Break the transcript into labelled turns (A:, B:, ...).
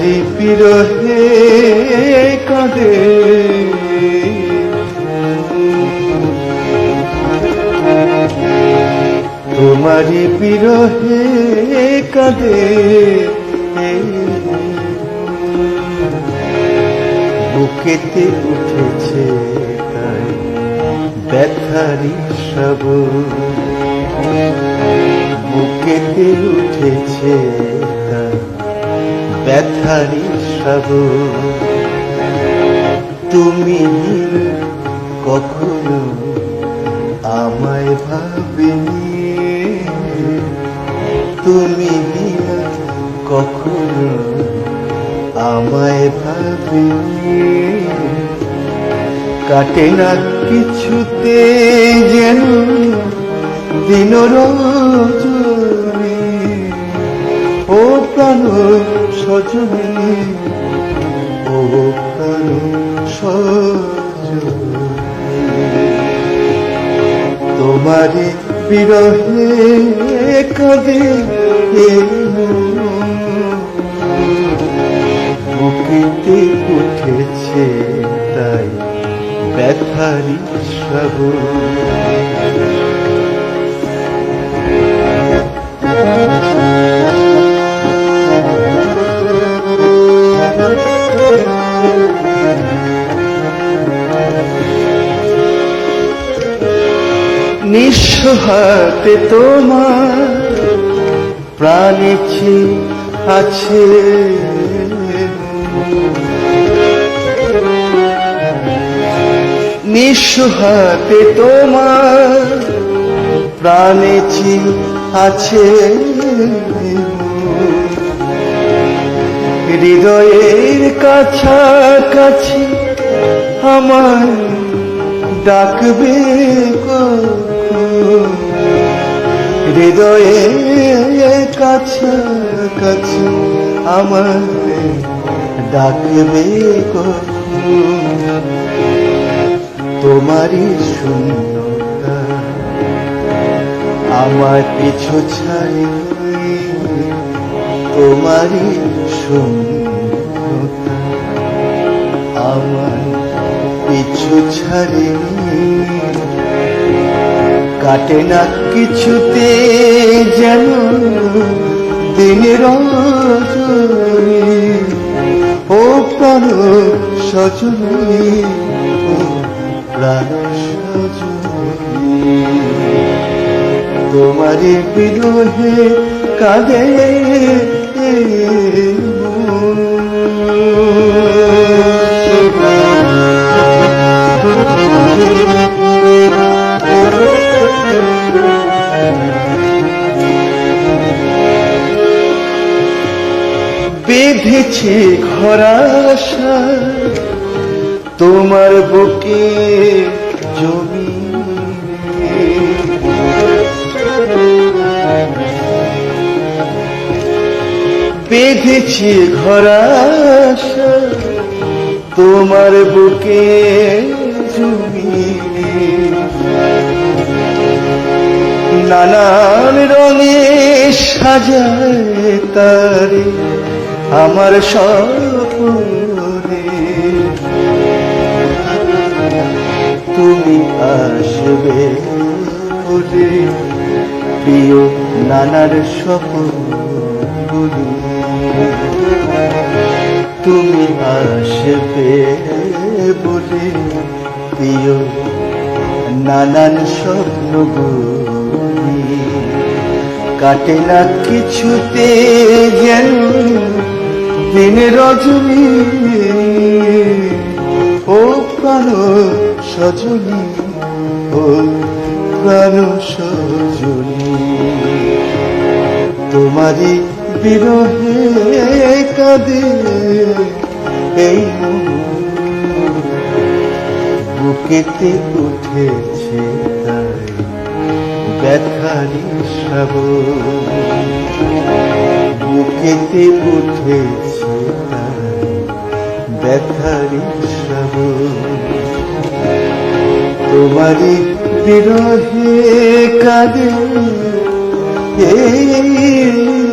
A: তোমারই বিরহে কাঁদে। তোমারই বিরহে কাঁদে। বুকেতে উঠেছে তাই ব্যথারি সব বুকেতে উঠেছে তাই ব্যথারি সব তুমি কখনো আমায় ভাবিনি তুমি কখনো আমায় ভাবিনি কাটে না কিছুতে যেন দিন রজনী ও প্রাণ সজনী প্রাণ তোমারে বিরহে এ মন। উঠেছে তাই ব্যথারি সব নিঃস্ব হাতে তোমার প্রাণীছি আছে নিঃস্ব হাতে তোমার প্রাণীছি আছে হৃদয়ের কাছাকাছি আমার ডাকবে কখন? হৃদয়ে কাছাকাছি আমার ডাকবে তোমারই শূন্যতা আমার পিছু ছাড়ি তোমারই শূন্যতা আমার পিছু ছাড়ি। কাটে না কিছুতে যেন দিনের ও প্রাণ সজনী ও প্রাণ সজনী। তোমারে বিরোহে কাঁদে বেঁধেছে ঘরাশা তোমার বুকে জমি বেঁধেছে ঘরাশা তোমার বুকে জমি নানান রঙে সাজায় তারে আমার স্বপ্নে। তুমি আসবে বলে প্রিয় নানার স্বপ্ন তুমি আসবে বলে প্রিয় নানান স্বপ্ন কাটে না কিছুতে যেন দিন রজনী ও প্রাণ সজনী ও প্রাণ সজনী। তোমারই বিরহে কাঁদে এই বুকেতে উঠেছে তাই ব্যথারি সব বুকেতে উঠেছে ব্যথারি তোমারই বিরহে কাঁদে এই।